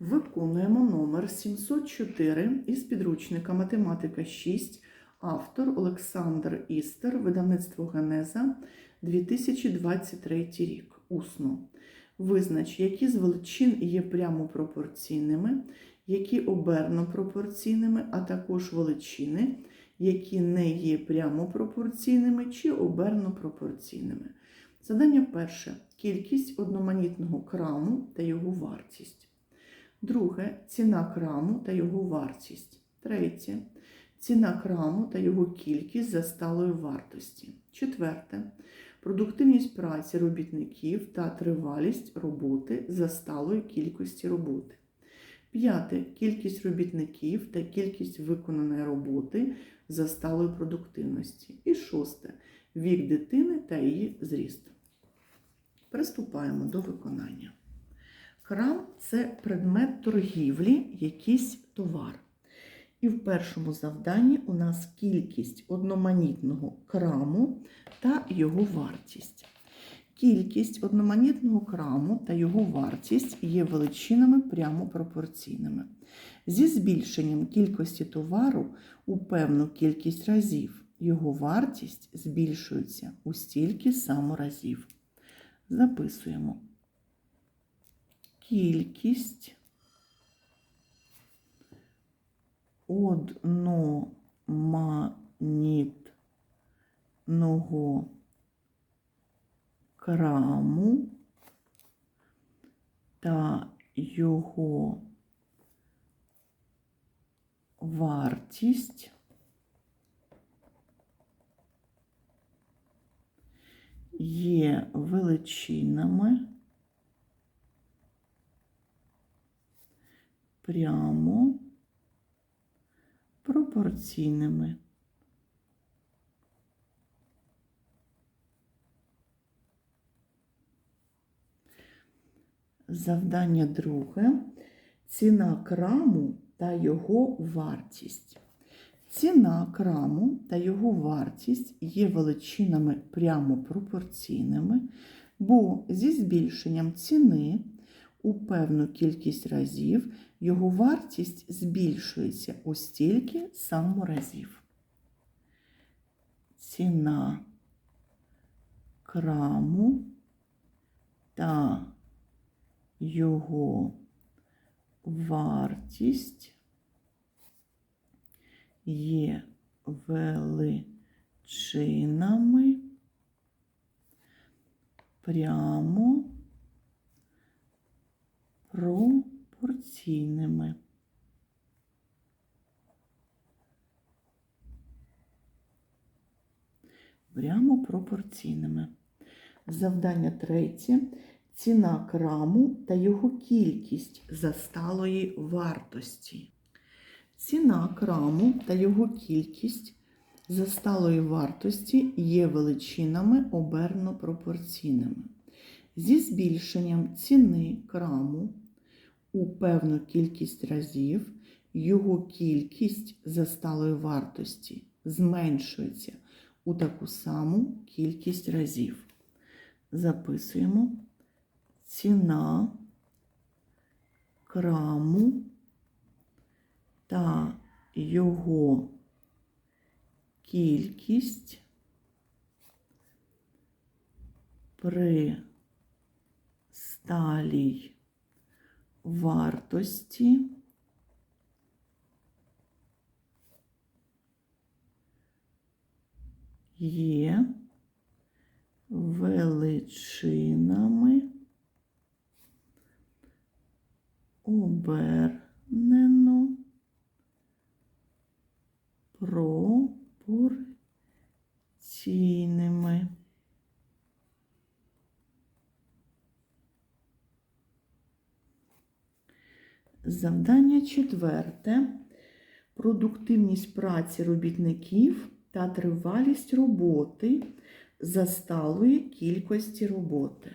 Виконуємо номер 704 із підручника Математика 6, автор Олександр Істер, видавництво Генеза 2023 рік. Усно. Визнач, які з величин є прямо пропорційними, які оберно пропорційними, а також величини, які не є прямо пропорційними чи оберно пропорційними. Задання перше. Кількість одноманітного краму та його вартість. Друге ціна краму та його вартість. Третє ціна краму та його кількість за сталої вартості. Четверте продуктивність праці робітників та тривалість роботи за сталої кількості роботи. П'яте кількість робітників та кількість виконаної роботи за сталої продуктивності. І шосте вік дитини та її зріст. Приступаємо до виконання. Крам це предмет торгівлі, якийсь товар. І в першому завданні у нас кількість одноманітного краму та його вартість. Кількість одноманітного краму та його вартість є величинами прямо пропорційними. Зі збільшенням кількості товару у певну кількість разів його вартість збільшується у стільки само разів. Записуємо кількість. Одноманітного краму та його вартість є величинами прямо пропорційними. Завдання друге. Ціна краму та його вартість. Ціна краму та його вартість є величинами прямо пропорційними, бо зі збільшенням ціни у певну кількість разів його вартість збільшується у стільки само разів. Ціна краму та його вартість є величинами прямо пропорційними. Прямо пропорційними. Завдання третє. Ціна краму та його кількість за сталої вартості. Ціна краму та його кількість за сталої вартості є величинами оберно пропорційними. Зі збільшенням ціни краму у певну кількість разів його кількість за сталої вартості зменшується у таку саму кількість разів. Записуємо ціна краму та його кількість при сталій вартості є величинами обернено пропорційними. Завдання четверте. Продуктивність праці робітників та тривалість роботи за сталої кількості роботи.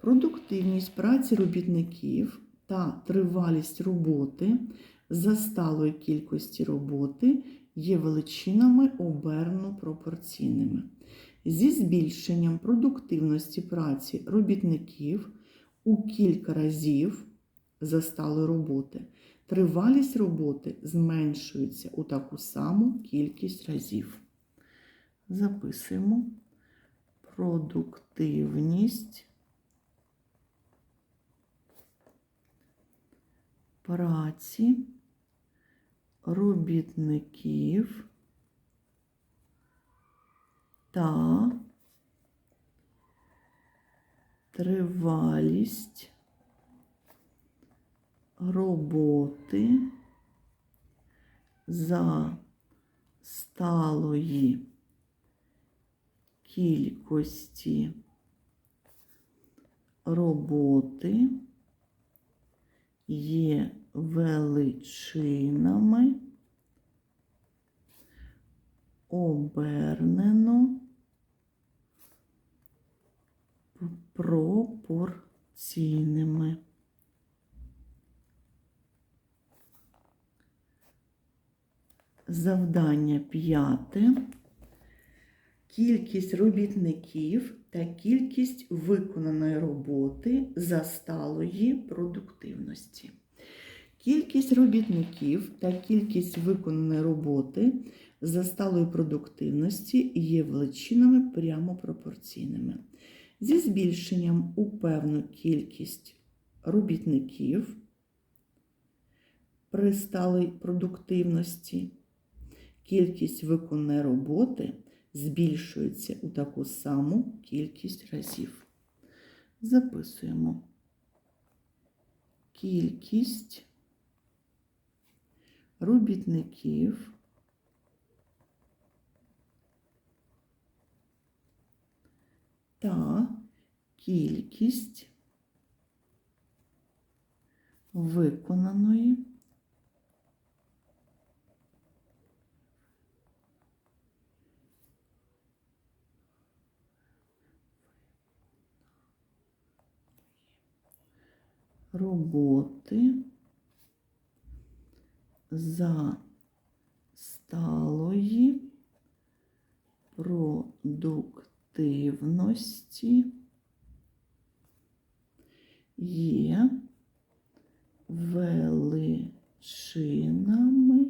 Продуктивність праці робітників та тривалість роботи за сталої кількості роботи є величинами оберно пропорційними. Зі збільшенням продуктивності праці робітників у кілька разів засталої роботи. Тривалість роботи зменшується у таку саму кількість разів. Записуємо. Продуктивність. Праці. Робітників. Та. Тривалість роботи за сталої кількості роботи є величинами обернено пропорційними. Завдання п'яте. Кількість робітників та кількість виконаної роботи за сталої продуктивності. Кількість робітників та кількість виконаної роботи за сталої продуктивності є величинами прямо пропорційними. Зі збільшенням у певну кількість робітників при сталій продуктивності кількість виконаної роботи збільшується у таку саму кількість разів. Записуємо кількість робітників та кількість виконаної роботи за сталої продуктивності є величинами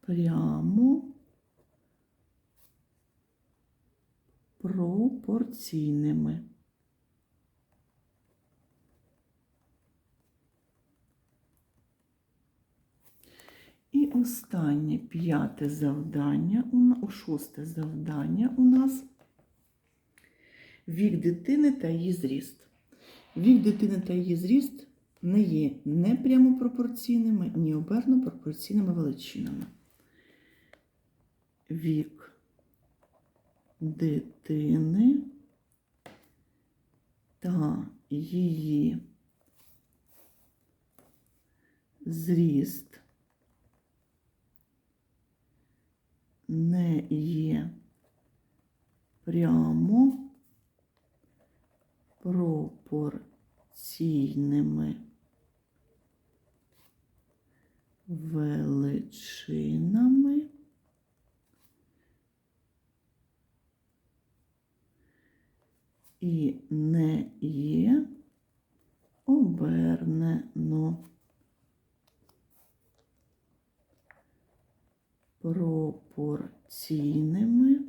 прямо пропорційними. І останнє п'яте завдання, о, шосте завдання у нас вік дитини та її зріст. Вік дитини та її зріст не є не прямо пропорційними, ні оберно пропорційними величинами. Вік дитини та її зріст не є прямо пропорційними величинами і не є обернено. Пропорційними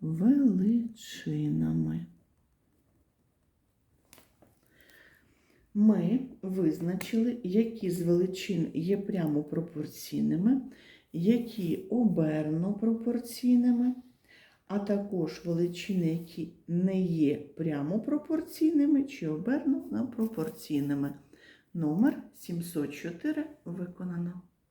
величинами. Ми визначили, які з величин є прямо пропорційними, які оберно пропорційними, а також величини, які не є прямо пропорційними чи оберно пропорційними. Номер 704 виконано.